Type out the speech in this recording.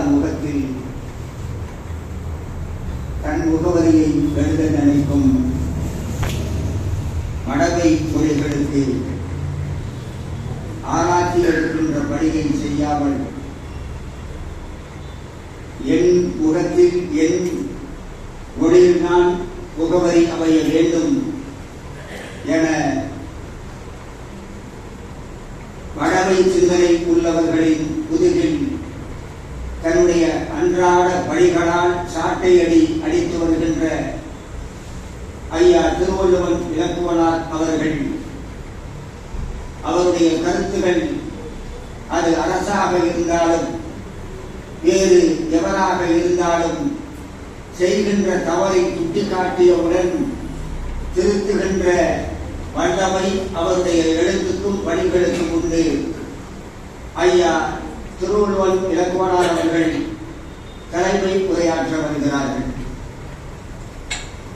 அறியார் முகத்தில் தன் முகவரியை எழுத நினைக்கும் மடவை துறைகளுக்கு ஆராய்ச்சி எடுக்கின்ற பணியை செய்யாமல் என் முகத்தில் என் மொழியில் நான் முகவரி அமைய வேண்டும் என மடவை சிந்தனை உள்ளவர்களின் தன்னுடைய அன்றாட பணிகளால் சாட்டையடி அடித்து வருகின்ற ஐயா திருவள்ளுவன் இலக்குவனார் அவர்கள். அவருடைய கருத்துகள் அது அரசாக இருந்தாலும் வேறு எவராக இருந்தாலும் செய்கின்ற தவறை சுட்டிக்காட்டியவுடன் திருத்துகின்ற வல்லமை அவருடைய எழுத்துக்கும் பணிகளுக்கும் உண்டு. ஐயா திருவள்ளுவன் இலக்குவனார் அவர்கள் தலைமை உரையாற்ற வருகிறார்கள்.